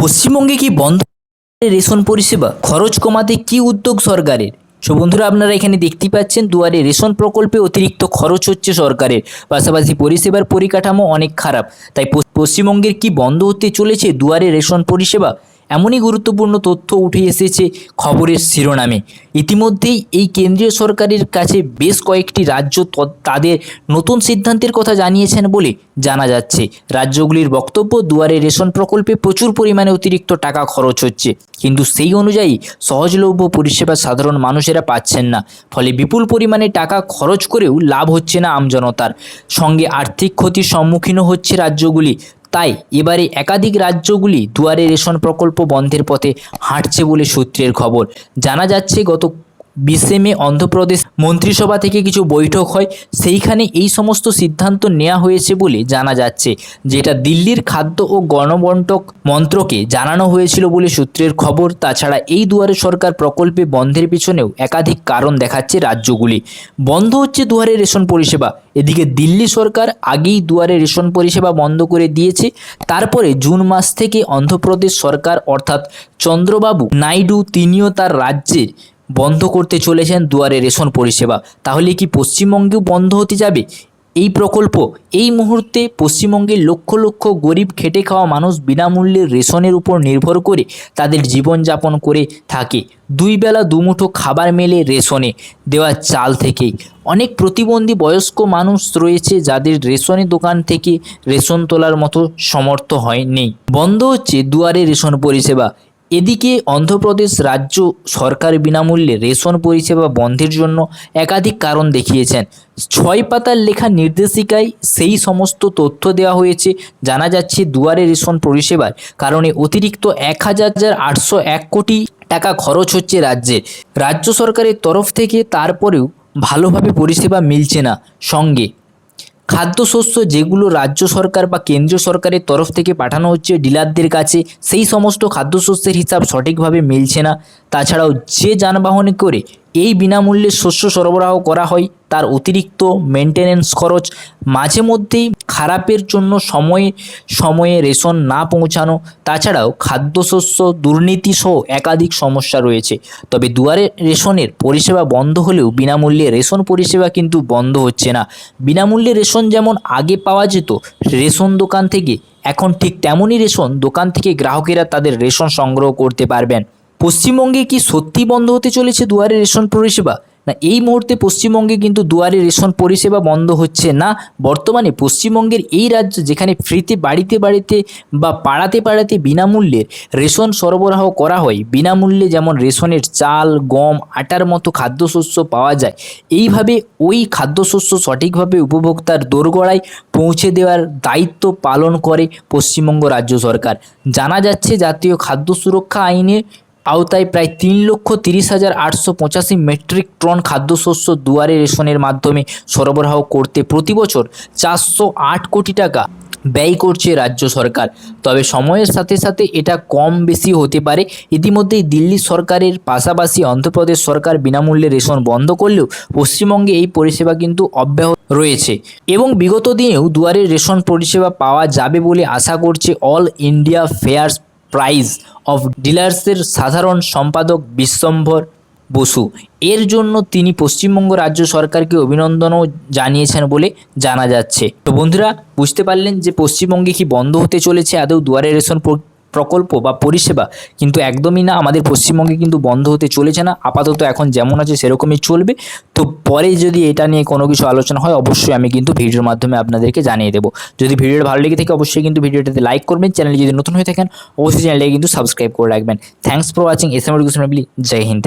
পশ্চিমবঙ্গে কি বন্ধ রেশন পরিষেবা? খরচ কমাতে কি উদ্যোগ সরকারের? সো বন্ধুরা, আপনারা এখানে দেখতে পাচ্ছেন, দুয়ারে রেশন প্রকল্পে অতিরিক্ত খরচ হচ্ছে সরকারের। পাশাপাশি পরিষেবার পরিকাঠামো অনেক খারাপ। তাই পশ্চিমবঙ্গের কি বন্ধ হতে চলেছে দুয়ারে রেশন পরিষেবা? এমনই গুরুত্বপূর্ণ তথ্য উঠে এসেছে খবরের শিরোনামে। ইতিমধ্যেই এই কেন্দ্রীয় সরকারের কাছে বেশ কয়েকটি রাজ্য তাদের নতুন সিদ্ধান্তের কথা জানিয়েছেন বলে জানা যাচ্ছে। রাজ্যগুলির বক্তব্য, দুয়ারে রেশন প্রকল্পে প্রচুর পরিমাণে অতিরিক্ত টাকা খরচ হচ্ছে। কিন্তু সেই অনুযায়ী সহজলভ্য পরিষেবা সাধারণ মানুষেরা পাচ্ছেন না। ফলে বিপুল পরিমাণে টাকা খরচ করেও লাভ হচ্ছে না আমজনতার। সঙ্গে আর্থিক ক্ষতির সম্মুখীনও হচ্ছে রাজ্যগুলি। তাই এবারে একাধিক রাজ্যগুলি দুয়ারে রেশন প্রকল্প বন্ধের পথে হাঁটছে বলে সূত্রের খবর। জানা যাচ্ছে গত বিশে মে অন্ধ্রপ্রদেশ মন্ত্রিসভা থেকে কিছু বৈঠক হয়। সেইখানে এই সমস্ত সিদ্ধান্ত নেওয়া হয়েছে বলে জানা যাচ্ছে, যেটা দিল্লির খাদ্য ও গণবন্টক মন্ত্রকে জানানো হয়েছিল বলে সূত্রের খবর। তাছাড়া এই দুয়ারে সরকার প্রকল্পে বন্ধের পিছনেও একাধিক কারণ দেখাচ্ছে রাজ্যগুলি। বন্ধ হচ্ছে দুয়ারে রেশন পরিষেবা। এদিকে দিল্লি সরকার আগেই দুয়ারে রেশন পরিষেবা বন্ধ করে দিয়েছে। তারপরে জুন মাস থেকে অন্ধ্রপ্রদেশ সরকার, অর্থাৎ চন্দ্রবাবু নাইডু, তিনিও তার রাজ্যের বন্ধ করতে চলেছেন দুয়ারে রেশন পরিষেবা। তাহলে কি পশ্চিমবঙ্গেও বন্ধ হতে যাবে? এই প্রকল্প এই মুহূর্তে পশ্চিমবঙ্গের লক্ষ লক্ষ গরিব খেটে খাওয়া মানুষ বিনামূল্যে রেশনের উপর নির্ভর করে তাদের জীবনযাপন করে থাকে। দুই বেলা দুমুঠো খাবার মেলে রেশনে দেওয়া চাল থেকেই। অনেক প্রতিবন্ধী বয়স্ক মানুষ রয়েছে যাদের রেশনের দোকান থেকে রেশন তোলার মতো সমর্থ হয় নেই বন্ধ হচ্ছে দুয়ারে রেশন পরিষেবা। এদিকে অন্ধ্রপ্রদেশ রাজ্য সরকার বিনামূল্যে রেশন পরিষেবা বন্ধের জন্য একাধিক কারণ দেখিয়েছেন। ছয় পাতার লেখা নির্দেশিকায় সেই সমস্ত তথ্য দেওয়া হয়েছে। জানা যাচ্ছে, দুয়ারে রেশন পরিষেবার কারণে অতিরিক্ত এক হাজার আটশো এক কোটি টাকা খরচ হচ্ছে রাজ্যে। রাজ্য সরকারের তরফ থেকে তারপরেও ভালোভাবে পরিষেবা মিলছে না। সঙ্গে খাদ্যশস্য যেগুলো রাজ্য সরকার বা কেন্দ্রীয় সরকারের তরফ থেকে পাঠানো হচ্ছে ডিলারদের কাছে, সেই সমস্ত খাদ্যশস্যের হিসাব সঠিকভাবে মিলছে না। তাছাড়াও যে যানবাহনে করে এই বিনামূল্যে শস্য সরবরাহ করা হয়। তার অতিরিক্ত মেনটেনেন্স খরচ, মাঝে মধ্যেই খারাপের জন্য সময়ে সময়ে রেশন না পৌঁছানো, তাছাড়াও খাদ্যশস্য দুর্নীতি সহ একাধিক সমস্যা রয়েছে। তবে দুয়ারে রেশনের পরিষেবা বন্ধ হলেও বিনামূল্যে রেশন পরিষেবা কিন্তু বন্ধ হচ্ছে না। বিনামূল্যে রেশন যেমন আগে পাওয়া যেত, রেশন দোকান থেকে, এখন ঠিক তেমনই রেশন দোকান থেকে গ্রাহকেরা তাদের রেশন সংগ্রহ করতে পারবেন। পশ্চিমবঙ্গে কি সত্যি বন্ধ হতে চলেছে দুয়ারে রেশন পরিষেবা? না, এই মুহূর্তে পশ্চিমবঙ্গে কিন্তু দুয়ারে রেশন পরিষেবা বন্ধ হচ্ছে না। বর্তমানে পশ্চিমবঙ্গের এই রাজ্য যেখানে ফ্রিতে বাড়িতে বাড়িতে বা পাড়াতে পাড়াতে বিনামূল্যে রেশন সরবরাহ করা হয়, বিনামূল্যে যেমন রেশনের চাল, গম, আটার মতো খাদ্যশস্য পাওয়া যায়, এইভাবে ওই খাদ্যশস্য সঠিকভাবে উপভোক্তার দোরগড়ায় পৌঁছে দেওয়ার দায়িত্ব পালন করে পশ্চিমবঙ্গ রাজ্য সরকার। জানা যাচ্ছে জাতীয় খাদ্য সুরক্ষা আইনের আওতায় প্রায় তিন লক্ষ তিরিশ হাজার আটশো পঁচাশি মেট্রিক টন খাদ্যশস্য দুয়ারে রেশনের মাধ্যমে সরবরাহ করতে প্রতি বছর চারশো আট কোটি টাকা ব্যয় করছে রাজ্য সরকার। তবে সময়ের সাথে সাথে এটা কম বেশি হতে পারে। ইতিমধ্যেই দিল্লি সরকারের পাশাপাশি অন্ধ্রপ্রদেশ সরকার বিনামূল্যে রেশন বন্ধ করলেও পশ্চিমবঙ্গে এই পরিষেবা কিন্তু অব্যাহত রয়েছে এবং বিগত দিনেও দুয়ারে রেশন পরিষেবা পাওয়া যাবে বলে আশা করছে all India fairs prize of ডিলার্সের সাধারণ সম্পাদক বিশ্বম্ভর বসু। এর জন্য তিনি পশ্চিমবঙ্গ রাজ্য সরকারকে অভিনন্দনও জানিয়েছেন বলে জানা যাচ্ছে। তো বন্ধুরা, বুঝতে পারলেন যে পশ্চিমবঙ্গে কি বন্ধ হতে চলেছে? আদৌ দুয়ারে রেশন প্রকল্প বা পরিষেবা কিন্তু একদমই না। আমাদের পশ্চিমবঙ্গে কিন্তু বন্ধ হতে চলেছে না। আপাতত এখন যেমন আছে সেরকমই চলবে। তো পরে যদি এটা নিয়ে কোনো কিছু আলোচনা হয়, অবশ্যই আমি কিন্তু ভিডিওর মাধ্যমে আপনাদেরকে জানিয়ে দেবো। যদি ভিডিওটা ভালো লেগে থাকে, অবশ্যই কিন্তু ভিডিওটাতে লাইক করবেন। চ্যানেলে যদি নতুন হয়ে থাকেন, অবশ্যই চ্যানেলটাকে কিন্তু সাবস্ক্রাইব করে রাখবেন। Thanks for watching S M Joy Hind.